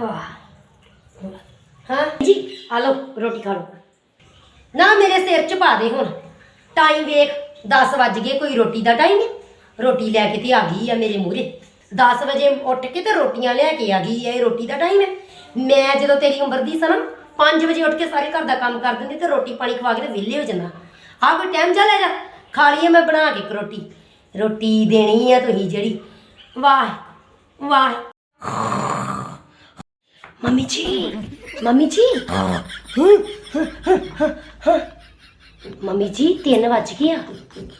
ਆਹ। ਹਾਂ ਜੀ, ਆ ਲਓ, ਰੋਟੀ ਖਾ ਲਓ। ਨਾ ਮੇਰੇ ਸਿਰ 'ਚ ਪਾ ਦੇ ਹੁਣ। ਟਾਈਮ ਵੇਖ 10 ਵੱਜ ਗਏ, ਕੋਈ ਰੋਟੀ ਦਾ ਟਾਈਮ ਹੈ ਰੋਟੀ ਲੈ ਕੇ ਤੇ ਆ ਗਈ ਆ ਮੇਰੇ ਮੂਹਰੇ। 10 ਵਜੇ ਉੱਠ ਕੇ ਤੇ ਰੋਟੀਆਂ ਲੈ ਕੇ ਆ ਗਈ ਆ, ਇਹ ਰੋਟੀ ਦਾ ਟਾਈਮ ਹੈ। ਮੈਂ ਜਦੋਂ ਤੇਰੀ ਉਮਰ ਦੀ ਸਾਂ ਨਾ 5 ਵਜੇ ਉੱਠ ਕੇ ਸਾਰੇ ਘਰ ਦਾ ਕੰਮ ਕਰ ਦਿੰਦੀ ਤੇ ਰੋਟੀ ਪਾਣੀ ਖਵਾ ਕੇ ਤੇ ਵਿਹਲੇ ਹੋ ਜਾਂਦਾ। ਆ ਕੋਈ ਟਾਈਮ ਜਾ ਲੈ ਜਾ ਖਾ ਲਈਏ ਮੈਂ, ਬਣਾ ਕੇ ਇੱਕ ਰੋਟੀ। ਰੋਟੀ ਦੇਣੀ ਆ ਤੁਸੀਂ ਜਿਹੜੀ। ਵਾਹ ਵਾਹ। ਮੰਮੀ ਜੀ ਮੰਮੀ ਜੀ ਮੰਮੀ ਜੀ 3 ਵੱਜ ਗਏ ਆ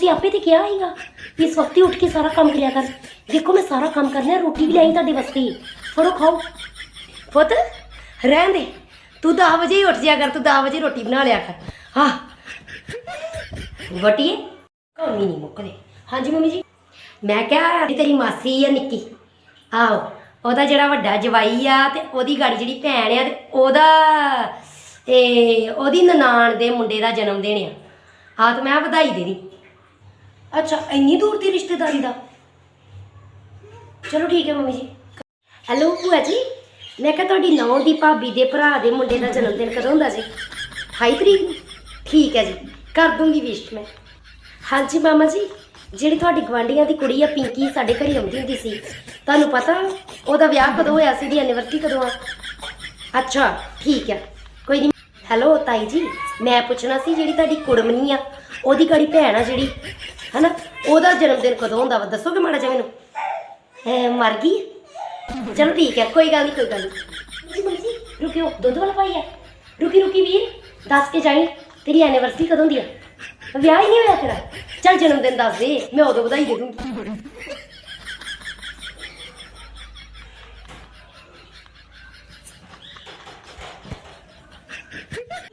ਤੇ ਆਪੇ ਤੇ ਕਿਹਾ ਹੈਗਾ ਇਸ ਵਕਤ ਹੀ ਉੱਠ ਕੇ ਸਾਰਾ ਕੰਮ ਕਰਿਆ ਕਰ ਦੇਖੋ ਮੈਂ ਸਾਰਾ ਕੰਮ ਕਰਨਾ ਰੋਟੀ ਵੀ ਲਈ ਤੁਹਾਡੇ ਵਾਸਤੇ ਫੜੋ ਖਾਓ ਪੁੱਤ ਰਹਿਣ ਦੇ ਤੂੰ 10 ਵਜੇ ਹੀ ਉੱਠ ਜਾ ਕਰ ਤੂੰ 10 ਵਜੇ ਰੋਟੀ ਬਣਾ ਲਿਆ ਕਰ ਹਾਂ ਵਟੀਏ ਕੰਮ ਹੀ ਨਹੀਂ ਮੁੱਕਦੇ ਹਾਂਜੀ ਮੰਮੀ ਜੀ ਮੈਂ ਕਿਹਾ ਤੇਰੀ ਮਾਸੀ ਆ ਨਿੱਕੀ ਆਹੋ ਉਹਦਾ ਜਿਹੜਾ ਵੱਡਾ ਜਵਾਈ ਆ ਤੇ ਉਹਦੀ ਗਾੜੀ ਜਿਹੜੀ ਭੈਣ ਆ ਤੇ ਉਹਦਾ ਇਹ ਉਹਦੀ ਨਨਾਣ ਦੇ ਮੁੰਡੇ ਦਾ ਜਨਮ ਦਿਨ ਆ। ਹਾਂ ਤੇ ਮੈਂ ਵਧਾਈ ਦੇ ਦੀ। ਅੱਛਾ ਇੰਨੀ ਦੂਰ ਦੀ ਰਿਸ਼ਤੇਦਾਰੀ ਦਾ? ਚਲੋ ਠੀਕ ਹੈ ਮੰਮੀ ਜੀ। ਹੈਲੋ ਭੂਆ ਜੀ। ਮੈਂ ਕਿਹਾ ਤੁਹਾਡੀ ਨੌਂ ਦੀ ਭਾਬੀ ਦੇ ਭਰਾ ਦੇ ਮੁੰਡੇ ਦਾ ਜਨਮ ਦਿਨ ਕਦੋਂ ਹੁੰਦਾ ਜੀ? 28 ਤਰੀਕ ਨੂੰ? ਠੀਕ ਹੈ ਜੀ ਕਰ ਦੂੰਗੀ ਵਿਸ਼ ਮੈਂ। ਹਾਂਜੀ ਮਾਮਾ ਜੀ। ਜਿਹੜੀ ਤੁਹਾਡੀ ਗਵਾਂਢੀਆਂ ਦੀ ਕੁੜੀ ਆ, ਪਿੰਕੀ, ਸਾਡੇ ਘਰੇ ਆਉਂਦੀ ਹੁੰਦੀ ਸੀ। ਤੁਹਾਨੂੰ ਪਤਾ, ਉਹਦਾ ਵਿਆਹ ਕਦੋਂ ਹੋਇਆ ਸੀ ਦੀ ਐਨੀਵਰਸਰੀ ਕਦੋਂ ਆ? ਅੱਛਾ, ਠੀਕ ਆ। ਕੋਈ ਨਹੀਂ ਹੈਲੋ ਤਾਈ ਜੀ, ਮੈਂ ਪੁੱਛਣਾ ਸੀ, ਜਿਹੜੀ ਤੁਹਾਡੀ ਕੁੜਮਨੀ ਆ, ਉਹਦੀ ਕੜੀ ਭੈਣ ਆ ਜਿਹੜੀ, ਹਨਾ? ਉਹਦਾ ਜਨਮ ਦਿਨ ਕਦੋਂ ਹੁੰਦਾ ਵਾ? ਦੱਸੋਗੇ ਮਾੜਾ ਜਿਹਾ ਮੈਨੂੰ? ਮਰ ਗਈ? ਚਲੋ ਠੀਕ ਹੈ ਕੋਈ ਗੱਲ ਨਹੀਂ ਕੋਈ ਗੱਲ ਨਹੀਂ ਜੀ ਰੁਕਿਓ, ਦੁੱਧ ਵਾਲਾ ਪਾਈ ਆ। ਰੁਕੀ ਰੁਕੀ ਵੀਰ, ਦੱਸ ਕੇ ਜਾਈ, ਤੇਰੀ ਐਨੀਵਰਸਰੀ ਕਦੋਂ ਦੀ ਆ? ਵਿਆਹ ਹੀ ਨਹੀਂ ਹੋਇਆ ਤੇਰਾ? ਚੱਲ ਜਨਮ ਦਿਨ ਦੱਸ ਦੇ, ਮੈਂ ਉਦੋਂ ਵਧਾਈ ਦੇ ਦੂੰਗੀ।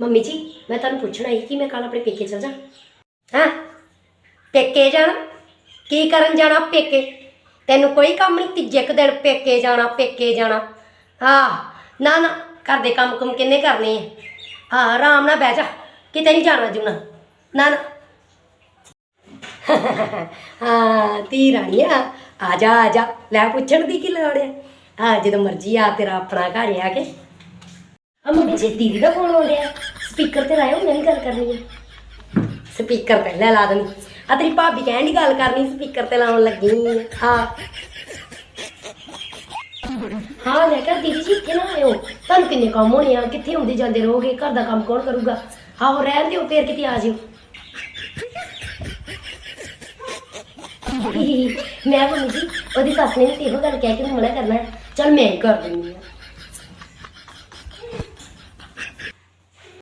ਮੰਮੀ ਜੀ, ਮੈਂ ਤੁਹਾਨੂੰ ਪੁੱਛਣਾ ਸੀ ਕਿ ਮੈਂ ਕੱਲ ਆਪਣੇ ਪੇਕੇ ਚਲ ਜਾ ਹਾਂ? ਪੇਕੇ ਜਾਣਾ? ਕੀ ਕਰਨ ਜਾਣਾ ਪੇਕੇ? ਤੈਨੂੰ ਕੋਈ ਕੰਮ ਨਹੀਂ, ਤੀਜੇ ਕੁ ਦਿਨ ਪੇਕੇ ਜਾਣਾ ਪੇਕੇ ਜਾਣਾ। ਹਾਂ ਨਾ ਨਾ, ਘਰ ਦੇ ਕੰਮ ਕੁਮ ਕਿੰਨੇ ਕਰਨੇ ਆ? ਹਾਂ ਆਰਾਮ ਨਾਲ ਬਹਿ ਜਾ, ਕਿਤੇ ਨਹੀਂ ਜਾਣਾ ਜੁਣਾ ਨਾ ਨਾ। ਹਾਂ ਤੀ ਰਾਣੀਆ ਆ। ਜਾ ਆ ਜਾ। ਲੈ ਪੁੱਛਣ ਦੀ ਕੀ ਲੋੜ ਹੈ ਹਾਂ ਜਦੋਂ ਮਰਜ਼ੀ ਆ, ਤੇਰਾ ਆਪਣਾ ਘਰ ਆ ਕੇ। ਆ ਮੰਮੀ ਦੀਦੀ ਦਾ ਫੋਨ ਆਉਣ ਸਪੀਕਰ ਤੇ ਲਾਇਓ, ਮੈਂ ਵੀ ਗੱਲ ਕਰਨੀ ਹੈ ਸਪੀਕਰ ਤੇ ਲੈ ਲਾ ਦੇਣੀ। ਆ, ਤੇਰੀ ਭਾਬੀ ਕਹਿਣ ਦੀ ਗੱਲ ਕਰਨੀ ਸਪੀਕਰ ਤੇ ਲਾਉਣ ਲੱਗੀ ਹਾਂ ਹਾਂ, ਮੈਂ ਕਿਹਾ, ਦੀਦੀ ਜੀ, ਇੱਥੇ ਨਾ ਆਇਓ। ਤੁਹਾਨੂੰ ਕਿੰਨੇ ਕੰਮ ਹੋਣੇ ਆ? ਕਿੱਥੇ ਹੁੰਦੇ ਜਾਂਦੇ ਰਹੋਗੇ? ਘਰ ਦਾ ਕੰਮ ਕੌਣ ਕਰੂਗਾ? ਆਹੋ, ਰਹਿਣ ਦਿਓ, ਫੇਰ ਕਿਤੇ ਆ ਜਿਓ। ਮੈਂ ਮੰਮੀ ਜੀ ਉਹਦੀ ਸੱਸ ਨੇ ਵੀ ਤੇ ਇਹੋ ਗੱਲ ਕਹਿ ਕੇ ਮੈਨੂੰ ਮਨਾ ਕਰਨਾ ਹੈ। ਚੱਲ ਮੈਂ ਹੀ ਕਰ ਦਿੰਦੀ ਹਾਂ